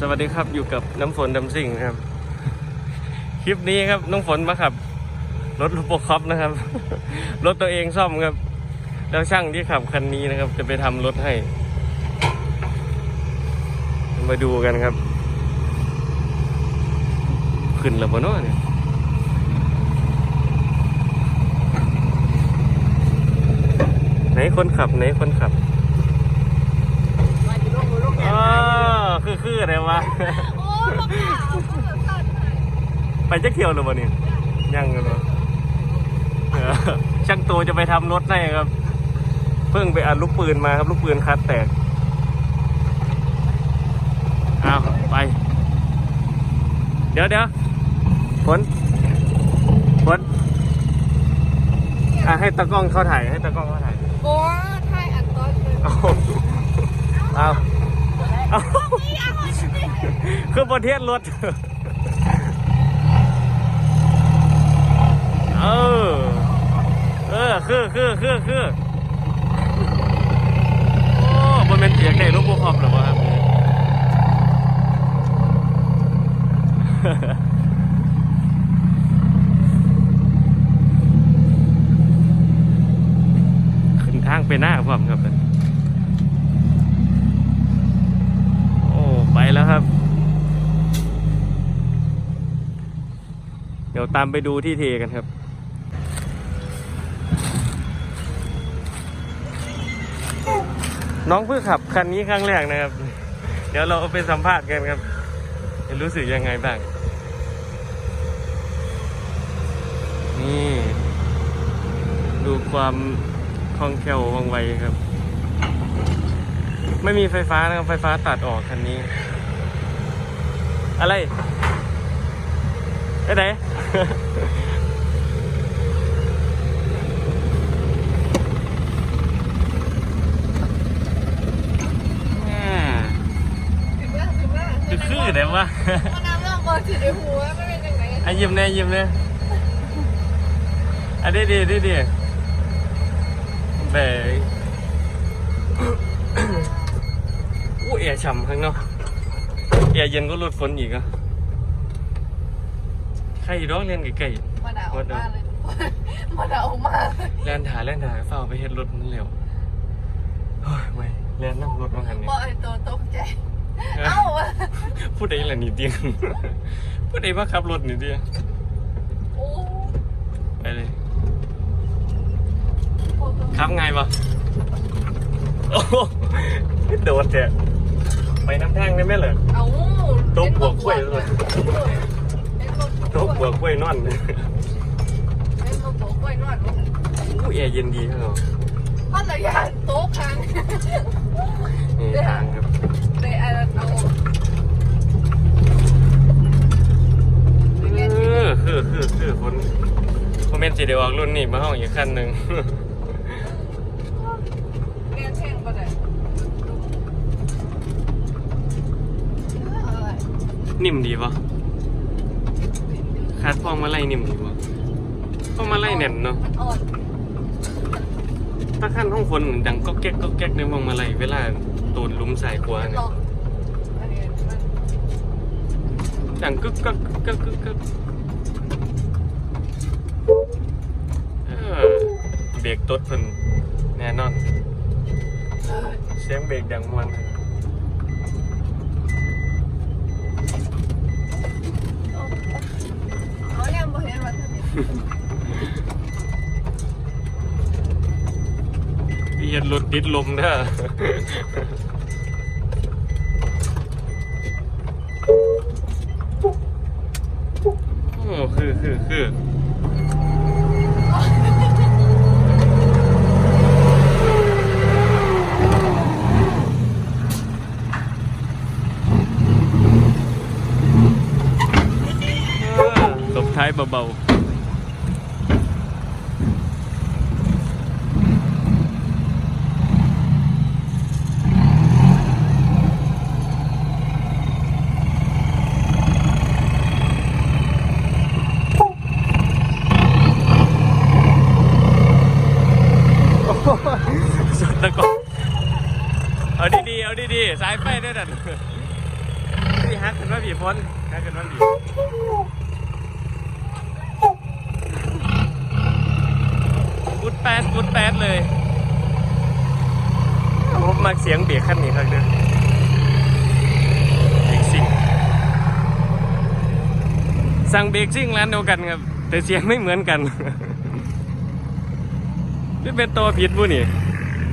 สวัสดีครับอยู่กับน้ำฝนดำสิ่งนะครับ คลิปนี้ครับน้องฝนมาขับ รถลูกโปคอปนะครับ รถตัวเองซ่อมครับ แล้วช่างที่ขับคันนี้นะครับ จะไปทำรถให้ มาดูกันครับ ขึ้นแล้วบนโน้นเนี่ยไหนคนขับไหนคนขับ มาอยู่โรงโรงงา อ๋อน คือคืออะไรวะโอ้ลูกขาวก็แบบสั่นหายไปจะเกี่ยวหรือเปล่าเนี่ยยังกันเหรอเออช่างโตจะไปทำรถให้ครับ เพิ่งไปอัดลูกปืนมาครับ ลูกปืนคัดแตกเอาไป เดี๋ยวเดี๋ยวฝนฝนอะให้ตากล้องเข้าถ่ายให้ตากล้องเข้าถ่ายโอ้ไทยอันต้นเลย เอาเอาเอา คือประเทศรถ เออ เออ คือคือคือคือโอ้บนเป็นเสียงได้รูปคอมหรือวะครับขึ้นทางไปหน้าพร้อมครับ โอ้ ไปแล้วครับ เดี๋ยว ตามไปดูที่เทกันครับน้องเพิ่งขับคันนี้ครั้งแรกนะครับ เดี๋ยวเราไปสัมภาษณ์กันครับรู้สึกยังไงบ้าง นี่ ดูความคล่องแคล่วว่องไวครับ ไม่มีไฟฟ้านะครับ ไฟฟ้าตัดออกคันนี้ อะไร ไปไหนแม่ถึงว่าถึงว่าคือคือเดี๋ยววะมันน้ำเรื่องบอลถือในหัวไม่เป็นยังไงอะยิ้มแน่ยิ้มแน่อะดีดีดีดีเบยอู้เอียฉ่ำข้างนอกเอียเย็นก็หลุดฝนอีกอะ ใครร้องเรียนไก่มันเอาออกมาเลยมันเอาออกมาเลยๆแล่นถาแล่นถาเฝ้าไปเฮ็ดรถมันเร็วเฮ้ยไม่แล่นนั่งรถมาหันเนี่ยพอไอ้ตัวตกใจ เอ้าพูดได้ละนี่เดียง พูดได้ว่าขับรถนี่เดียงโอ้ไปเลยขับไงปะโอ้โหโดดแจไปน้ำแท่งได้ไหมเหรอ เอาตบหัวกล้วยเลยโต๊ะ เบิกกล้วยนอนเป็นตัวโต๊ะกล้วยนวดอู้แอร์เย็นดีครับพัทยาโต๊ะครั้งนี่ทางครับเลยเอาเอาเออคือคือคือคนคอมเมนต์สีเดียวออกรุ่นนี่มาห้องอีกขั้นหนึ่งเรียนแท่งปะเนี่ยนิ่มดีปะัดพวงมาไล่นิ่มดีปะพวงมาไล่เน่นเนาะมันอ่อนถ้าขั้นห้องฝนดังก็แก๊กก็แก๊กในวงมาไล่เวลาตูนลุ้มใส่ขวามันเนี่หลยอกอันนี้มันดังกึกกักกึกกึกกึกเออเบรกตดเพิ่นแน่นอนเออเสียงเบรกดังมวน เขายังบ่เห็นว่าทำไม เบียนรถติดลมเด้อโอ้คือคือคือเออตบท้ายเบาๆ สุดตะกอนเอาดีๆเอาดีๆสายไฟด้วยนั่นพี่ฮักกันว่าพี่พ้นฮักกันว่าพี่กุดแปดกุดแปดเลยผมมักเสียงเบรกขั้นนี้ครับเด้อเบรกซิ่งสั่งเบรกซิ่งร้านเดียวกันครับ แต่เสียงไม่เหมือนกันนี่เป็นตัวผิดบุนี่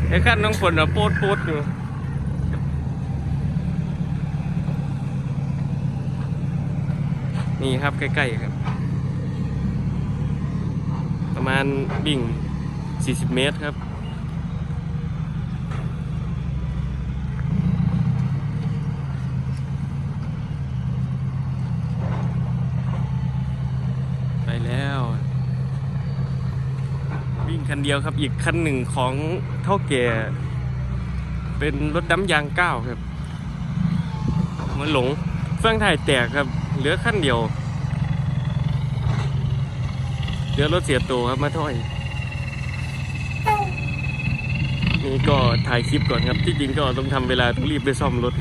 ไอ้ขั้นน้องฝนอะโปดโปดอยู่ นี่ครับใกล้ๆครับ ประมาณบิ่ง 40 เมตรครับ ไปแล้ว วิ่งคันเดียวครับ อีกคันหนึ่งของเท่าแก่ เป็นรถดำยางก้าวครับ มันหลงเฟื่องถ่ายแตกครับ เหลือขั้นเดียว เหลือรถเสียตัวครับมาถ้อย นี่ก็ถ่ายคลิปก่อนครับ ที่จริงก็ต้องทำเวลาต้องรีบไปซ่อมรถ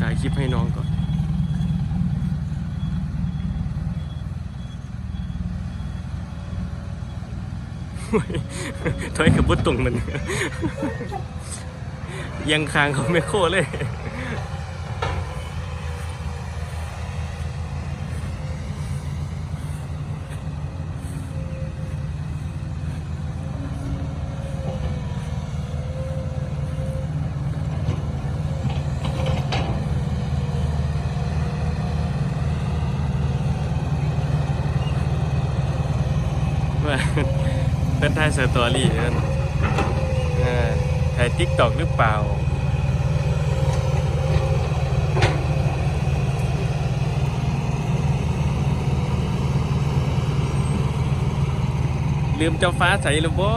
ถ่ายคลิปให้น้องก่อนถอยกับบุตตรงมัน ยังคางเขาไม่โคเลย ว่าเป็นถ่ายสตอรี่นั่นเออถ่ายทิกตอกหรือเปล่าลืมเจ้าฟ้าใสหรือบ่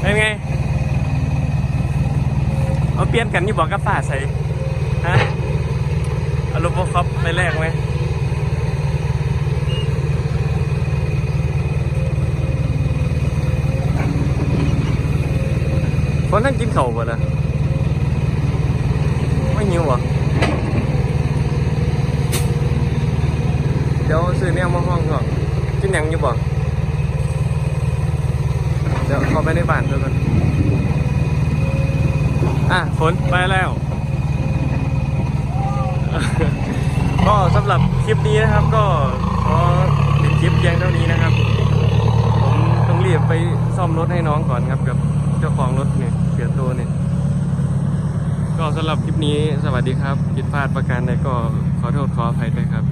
เป็นไง เอาเปลี่ยนกันอยู่บอกกับฟ้าใสฮะเอาลูกโปคอปไปแลกไหม คนทั้งกินเข่าวบ่ล่ะไม่หิวเหรอะเดี๋ยวซื้อเนี่ยมาห้องก่อนกินยังอยู่บ่เดี๋ยวเข้าไปในบ้านด้วยกันอะฝนไปแล้วก็สำหรับคลิปนี้นะครับก็ขอปิดคลิปเพียงเท่านี้นะครับ ผมต้องรีบไป ซ่อมรถให้น้องก่อนครับกับเจ้าของรถเนี่ยเสียตัวเนี่ยก็สำหรับคลิปนี้สวัสดีครับผิดพลาดประการใดก็ขอโทษขออภัยด้วยครับ